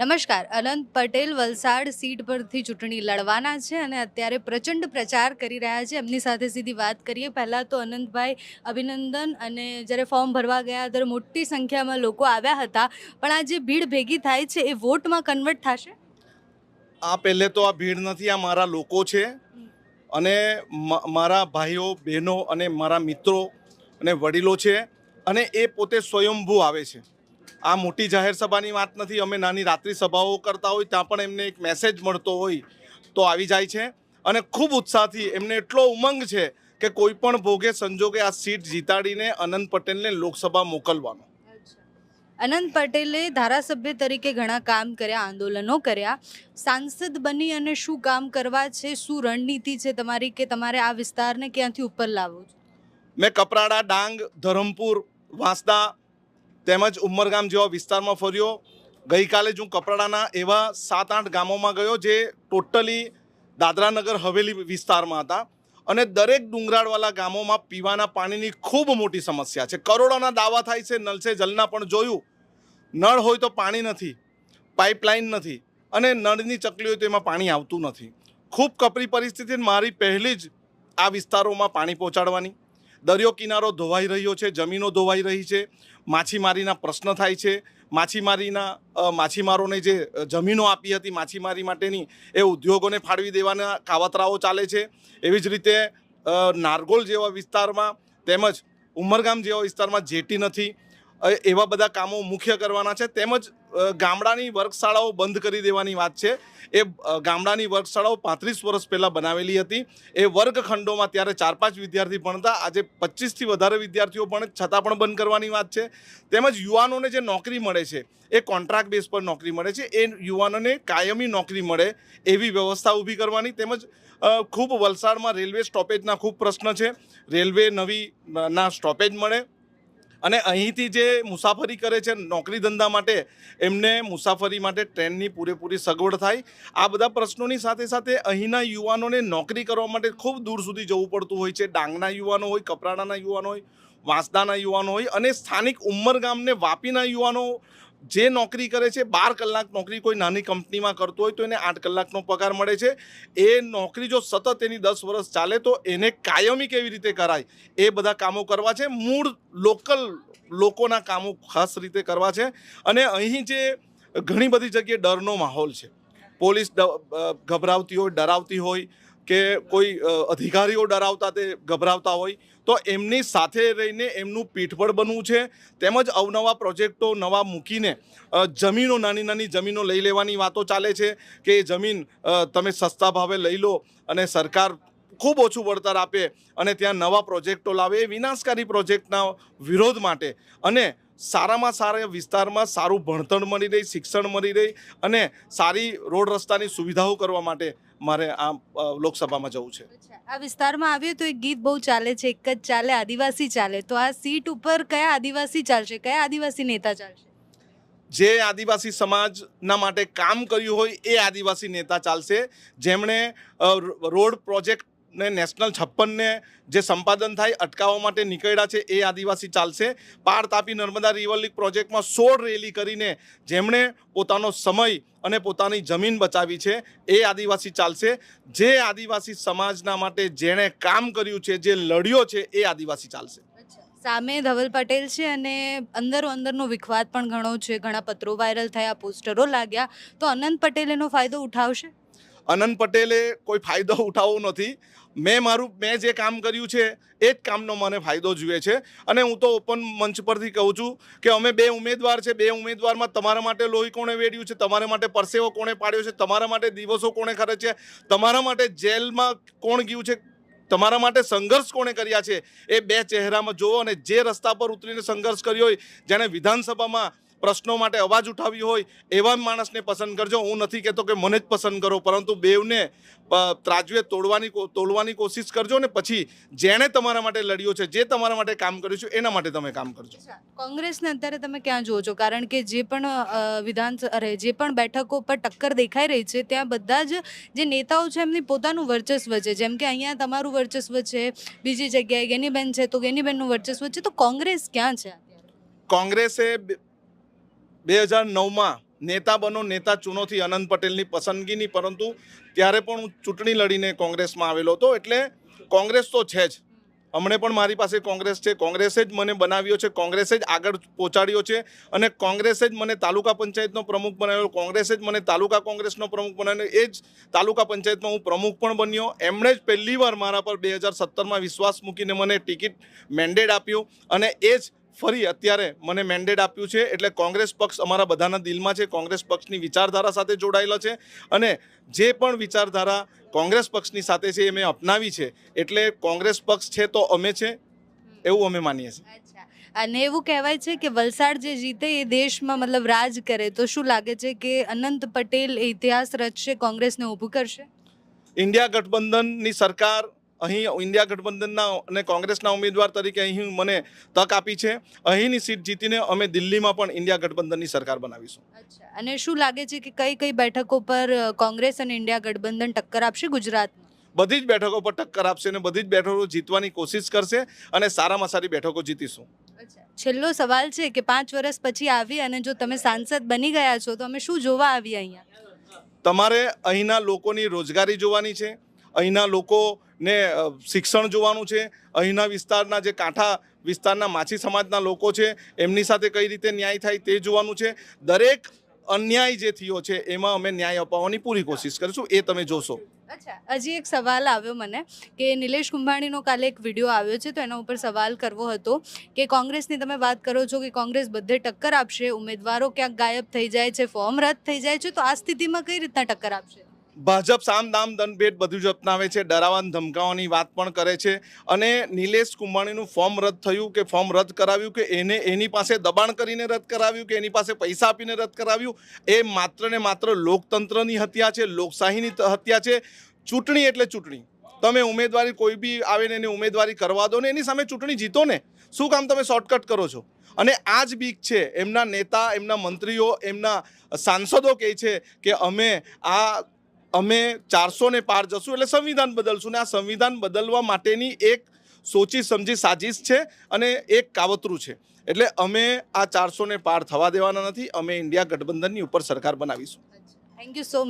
નમસ્કાર. અનંત પટેલ વલસાડ સીટ પરથી ચૂંટણી લડવાના છે અને અત્યારે પ્રચંડ પ્રચાર કરી રહ્યા છે. એમની સાથે સીધી વાત કરીએ. પહેલાં તો અનંતભાઈ, અભિનંદન અને જ્યારે ફોર્મ ભરવા ગયા ત્યારે મોટી સંખ્યામાં લોકો આવ્યા હતા. પણ આ જે ભીડ ભેગી થાય છે, એ વોટમાં કન્વર્ટ થશે? આ પહેલે તો આ ભીડ નથી, આ મારા લોકો છે. અને મારા ભાઈઓ, બહેનો અને મારા મિત્રો અને વડીલો છે. અને એ પોતે સ્વયંભૂ આવે છે. આ મોટી જાહેર સભાની વાત નથી અમે નાની રાત્રિ સભાઓ કરતા હોય ત્યાં પણ એમને એક મેસેજ મળતો હોય તો આવી જાય છે. અને ખૂબ ઉત્સાહથી એમને એટલો ઉમંગ છે કે કોઈ પણ ભોગે સંજોગે આ સીટ જીતાડીને અનંત પટેલને લોકસભા મોકલવાનો. અનંત પટેલે ધારાસભ્ય તરીકે ઘણા કામ કર્યા આંદોલનો કર્યા. સાંસદ બની અને શું કામ કરવા છે શું રણનીતિ છે તમારી કે તમારે આ વિસ્તારને ક્યાંથી ઉપર લાવવો છે? મેં કપરાડા ડાંગ ધરમપુર વાંસદા તેમજ ઉમરગામ જેવા વિસ્તારમાં ફર્યો. ગઈકાલે જ હું કપરાડાના એવા સાત આઠ ગામોમાં ગયો જે ટોટલી દાદરાનગર, હવેલી વિસ્તારમાં હતા. અને દરેક ડુંગરાળવાળા ગામોમાં પીવાના પાણીની ખૂબ મોટી સમસ્યા છે. કરોડોના દાવા થાય છે નલ છે જલના પણ જોયું. નળ હોય તો પાણી નથી, પાઇપલાઇન નથી અને નળની ચકલી હોય તો એમાં પાણી આવતું નથી. ખૂબ કપરી પરિસ્થિતિ મારી પહેલી જ આ વિસ્તારોમાં પાણી પહોંચાડવાની. દરિયો કિનારો ધોવાઈ રહ્યો છે, જમીનો ધોવાઈ રહી છે, માછીમારીના પ્રશ્ન થાય છે, માછીમારીના માછીમારોને જે જમીનો આપી હતી માછીમારી માટેની, એ ઉદ્યોગોને ફાળવી દેવાના કાવતરાઓ ચાલે છે. એવી જ રીતે નારગોલ જેવા વિસ્તારમાં તેમજ ઉમરગામ જેવા વિસ્તારમાં જેટી નથી. એવા બધા કામો મુખ્ય કરવાના છે. તેમજ ગામડાની વર્ગશાળાઓ બંધ કરી દેવાની વાત છે. એ ગામડાની વર્ગશાળાઓ પાંત્રીસ વર્ષ પહેલાં બનાવેલી હતી. એ વર્ગખંડોમાં ત્યારે ચાર પાંચ વિદ્યાર્થી ભણતા. આજે પચીસથી વધારે વિદ્યાર્થીઓ ભણે છતાં પણ બંધ કરવાની વાત છે. તેમજ યુવાનોને જે નોકરી મળે છે, એ કોન્ટ્રાક્ટ બેઝ પર નોકરી મળે છે. એ યુવાનોને કાયમી નોકરી મળે એવી વ્યવસ્થા ઊભી કરવાની. તેમજ ખૂબ વલસાડમાં રેલવે સ્ટોપેજના ખૂબ પ્રશ્ન છે. રેલવે નવી ના સ્ટોપેજ મળે. અને અહીંથી જે મુસાફરી કરે છે નોકરી ધંધા માટે, એમને મુસાફરી માટે ટ્રેનની પૂરેપૂરી સગવડ થાય. આ બધા પ્રશ્નોની સાથે સાથે અહીંના યુવાનોને નોકરી કરવા માટે ખૂબ દૂર સુધી જવું પડતું હોય છે. ડાંગના યુવાનો હોય, કપરાડાના યુવાનો હોય, વાંસદાના યુવાનો હોય અને સ્થાનિક ઉમરગામને વાપીના યુવાનો જે નોકરી કરે છે, બાર કલાક નોકરી કોઈ નાની કંપનીમાં કરતો હોય તો એને આઠ કલાકનો પગાર મળે છે. એ નોકરી જો સતત એની દસ વર્ષ ચાલે તો એને કાયમી કેવી રીતે કરાય? એ બધા કામો કરવા છે. મૂળ લોકલ લોકોના કામો ખાસ રીતે કરવા છે. અને અહીં જે ઘણી બધી જગ્યાએ ડરનો માહોલ છે. પોલીસ ગભરાવતી હોય, ડરાવતી હોય કે કોઈ અધિકારીઓ ડરાવતા તે ગભરાવતા હોય, તો એમની સાથે રહીને એમનું પીઠબળ બનવું છે. તેમજ અવનવા પ્રોજેક્ટો નવા મૂકીને જમીનો, નાની નાની જમીનો લઈ લેવાની વાતો ચાલે છે કે એ જમીન તમે સસ્તા ભાવે લઈ લો અને સરકાર ખૂબ ઓછું વળતર આપે અને ત્યાં નવા પ્રોજેક્ટો લાવે એ વિનાશકારી પ્રોજેક્ટના વિરોધ માટે. અને સારામાં સારા વિસ્તારમાં સારું ભણતર મળી રહે શિક્ષણ મળી રહે અને સારી રોડ રસ્તાની સુવિધાઓ કરવા માટે મારે આ લોકસભામાં જવું છે. આ વિસ્તારમાં આવ્યું તો એક ગીત બહુ ચાલે છે એક જ ચાલે આદિવાસી ચાલે. તો આ સીટ ઉપર કયા આદિવાસી ચાલશે કયા આદિવાસી નેતા ચાલશે? જે આદિવાસી સમાજના માટે કામ કર્યું હોય એ આદિવાસી નેતા ચાલશે. જેમણે રોડ પ્રોજેક્ટ ને નેશનલ છપ્પનને જે સંપાદન થાય, અટકાવવા માટે નીકળ્યા છે, એ આદિવાસી ચાલશે. પાર તાપી નર્મદા રિવર લીગ પ્રોજેક્ટમાં સોળ રેલી કરીને જેમણે પોતાનો સમય અને પોતાની જમીન બચાવી છે, એ આદિવાસી ચાલશે. જે આદિવાસી સમાજના માટે જેણે કામ કર્યું છે, જે લડ્યો છે, એ આદિવાસી ચાલશે. સામે ધવલ પટેલ છે અને અંદરો અંદરનો વિખવાદ પણ ઘણો છે. ઘણા પત્રો વાયરલ થયા પોસ્ટરો લાગ્યા. તો અનંત પટેલ એનો ફાયદો ઉઠાવશે? અનંત પટેલે કોઈ ફાયદો ઉઠાવવો નથી. મેં મારું, મેં જે કામ કર્યું છે, એ જ કામનો મને ફાયદો જુએ છે. અને હું તો ઓપન મંચ પરથી કહું છું કે અમે બે ઉમેદવાર છે, બે ઉમેદવારમાં તમારા માટે લોહી કોણે વેડ્યું છે, તમારા માટે પરસેવો કોણે પાડ્યો છે, તમારા માટે દિવસો કોણે ખર્ચ્યા, તમારા માટે જેલમાં કોણ ગયું છે, તમારા માટે સંઘર્ષ કોણે કર્યા છે, એ બે ચહેરામાં જુઓ અને જે રસ્તા પર ઉતરીને સંઘર્ષ કર્યો હોય, જેણે વિધાનસભામાં પ્રશ્નો માટે અવાજ ઉઠાવ્યો હોય એવા માણસને પસંદ કરજો. હું નથી કહેતો કે મને જ પસંદ કરો પરંતુ બેવને ત્રાજવે તોડવાની તોડવાની કોશિશ કરજો ને પછી જેણે તમારા માટે લડ્યો છે જે તમારા માટે કામ કર્યું છે એના માટે તમે કામ કરજો. કોંગ્રેસને અત્યારે તમે ક્યાં જુઓ છો? કારણ કે જે પણ વિધાન અરે જે પણ બેઠકો પર ટક્કર દેખાઈ રહી છે ત્યાં બધા જ જે નેતાઓ છે એમની પોતાનું વર્ચસ્વ છે. જેમ કે અહીંયા તમારું વર્ચસ્વ છે બીજી જગ્યાએ ગેનીબેન છે તો ગેનીબેનનું વર્ચસ્વ છે. તો કોંગ્રેસ ક્યાં છે? કોંગ્રેસે બે હજાર નવમાં નેતા બનો, નેતા ચૂનોથી અનંત પટેલની પસંદગીની, પરંતુ ત્યારે પણ હું ચૂંટણી લડીને કોંગ્રેસમાં આવેલો હતો, એટલે કોંગ્રેસ તો છે જ. હમણે પણ મારી પાસે કોંગ્રેસ છે, કોંગ્રેસે જ મને બનાવ્યો છે, કોંગ્રેસે જ આગળ પહોંચાડ્યો છે, અને કોંગ્રેસે જ મને તાલુકા પંચાયતનો પ્રમુખ બનાવ્યો, કોંગ્રેસે જ મને તાલુકા કોંગ્રેસનો પ્રમુખ બનાવ્યો, એ જ તાલુકા પંચાયતમાં હું પ્રમુખ પણ બન્યો. એમણે જ પહેલી વાર મારા પર બે હજાર સત્તરમાં વિશ્વાસ મૂકીને મને ટિકિટ મેન્ડેટ આપ્યું, અને એ જ ફરી અત્યારે મને મેન્ડેટ આપ્યું છે એટલે કોંગ્રેસ પક્ષ અમારા બધાના દિલમાં છે કોંગ્રેસ પક્ષની વિચારધારા સાથે જોડાયેલો છે અને જે પણ વિચારધારા કોંગ્રેસ પક્ષની સાથે છે એ મેં અપનાવી છે એટલે કોંગ્રેસ પક્ષ છે તો અમે છે એવું અમે માનીએ છીએ. અને એવું કહેવાય છે કે વલસાડ જે જીતે એ દેશમાં મતલબ રાજ કરે તો શું લાગે છે કે અનંત પટેલ ઇતિહાસ રચશે કોંગ્રેસને ઊભું કરશે? ઇન્ડિયા ગઠબંધનની સરકાર અહીં ઇન્ડિયા ગઠબંધનના અને કોંગ્રેસના ઉમેદવાર તરીકે અહીં મને તક આપી છે. અહીંની સીટ જીતીને અમે દિલ્હીમાં પણ ઇન્ડિયા ગઠબંધનની સરકાર બનાવીશું. અને શું લાગે છે કે કઈ કઈ બેઠકો પર કોંગ્રેસ અને ઇન્ડિયા ગઠબંધન ટક્કર આપશે ગુજરાતમાં? બધી જ બેઠકો પર ટક્કર આપશે અને બધી જ બેઠકો જીતવાની કોશિશ કરશે અને સારામાં સારી બેઠકો જીતીશું. છેલ્લો સવાલ છે કે પાંચ વર્ષ પછી આવી અને જો તમે સાંસદ બની ગયા છો તો અમે શું જોવા આવી અહીંયા? તમારે અહીંના લોકોની રોજગારી જોવાની છે. અહીંના લોકોને અ, શિક્ષણ જોવાનું છે. અહીંના વિસ્તારના જે કાંઠા વિસ્તારના માછી સમાજના લોકો છે એમની સાથે કઈ રીતે ન્યાય થાય તે જોવાનું છે. દરેક અન્યાય જે થયો છે એમાં અમે ન્યાય અપાવવાની પૂરી કોશિશ કરીશું. એ તમે જોશો. અચ્છા હજી એક સવાલ આવ્યો મને કે નિલેશ કુંભાણીનો કાલે એક વીડિયો આવ્યો છે તો એના ઉપર સવાલ કરવો હતો કે કોંગ્રેસની તમે વાત કરો છો કે કોંગ્રેસ બધે ટક્કર આપશે ઉમેદવારો ક્યાંક ગાયબ થઈ જાય છે ફોર્મ રદ થઈ જાય છે તો આ સ્થિતિમાં કઈ રીતના ટક્કર આપશે? ભાજપ સામ દામ ભેટ બધું જ અપનાવે છે, ડરાવાન ધમકાવાની વાત પણ કરે છે. અને નિલેશ કુંભાણીનું ફોર્મ રદ થયું કે ફોર્મ રદ કરાવ્યું કે એને, એની પાસે દબાણ કરીને રદ કરાવ્યું કે એની પાસે પૈસા આપીને રદ કરાવ્યું, એ માત્ર ને માત્ર લોકતંત્રની હત્યા છે, લોકશાહીની હત્યા છે. ચૂંટણી એટલે ચૂંટણી. તમે ઉમેદવારી કોઈ બી આવે ને એને ઉમેદવારી કરવા દો ને એની સામે ચૂંટણી જીતો ને, શું કામ તમે શોર્ટકટ કરો છો? અને આ જ બીક છે, એમના નેતા, એમના મંત્રીઓ, એમના સાંસદો કહે છે કે અમે આ અમે ચારસો ને પાર જશું એટલે સંવિધાન બદલશું. ને આ સંવિધાન બદલવા માટેની એક સોચી સમજી સાજિશ છે અને એક કાવતરું છે. એટલે અમે આ ચારસો ને પાર થવા દેવાના નથી, અમે ઇન્ડિયા ગઠબંધનની ઉપર સરકાર બનાવીશું. Thank you so